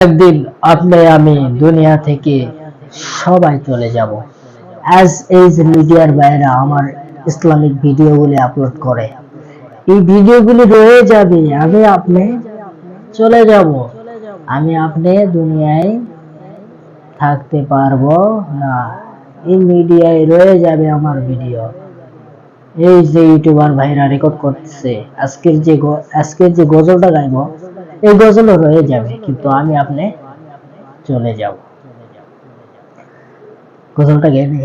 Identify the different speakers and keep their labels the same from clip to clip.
Speaker 1: একদিন আপনি আমি দুনিয়া থেকে সবাই চলে যাব। অ্যাজ এইজ মিডিয়ার বাইরে আমার ইসলামিক ভিডিওগুলি আপলোড করে। এই ভিডিওগুলি রয়ে যাবে, আমি আপনি চলে যাব। আমি আপনি দুনিয়ায় থাকতে পারব না। এই মিডিয়ায় রয়ে যাবে আমার ভিডিও। এই যে ইউটিউবার ভাইরা রেকর্ড করতেছে, আজকের যে আজকের যে গজলটা গাইব এই গজলও রয়ে যাবে, কিন্তু আমি আপনি চলে যাব। গজলটা গেয়ে নিই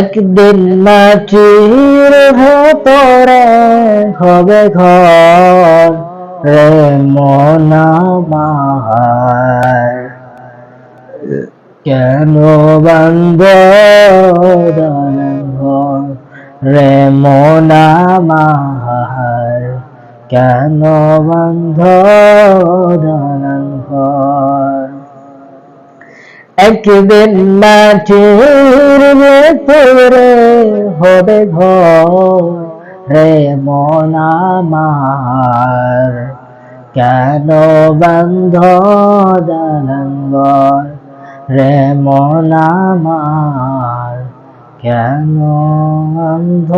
Speaker 1: একদিন মাটির ভেতরে হবে ঘর রে মনা কেন বন্ধ রে মনা মাহার কেন বন্ধ ঘর? একদিন মাটির ভেতরে হবে ঘর রে মনা মার কেন বন্ধ দানঙ্গর রে মনা মার কেন বন্ধ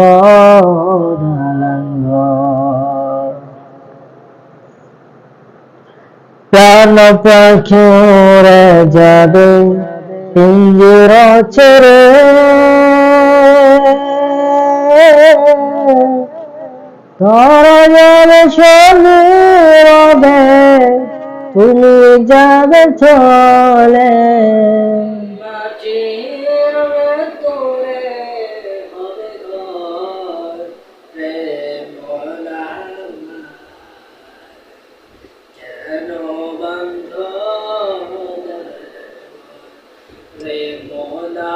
Speaker 1: প্রাণ পাখরে যাবে পিঞ্জির ছেড়ে তোরা যাবে তুমি যাবে চলে। রে মোলা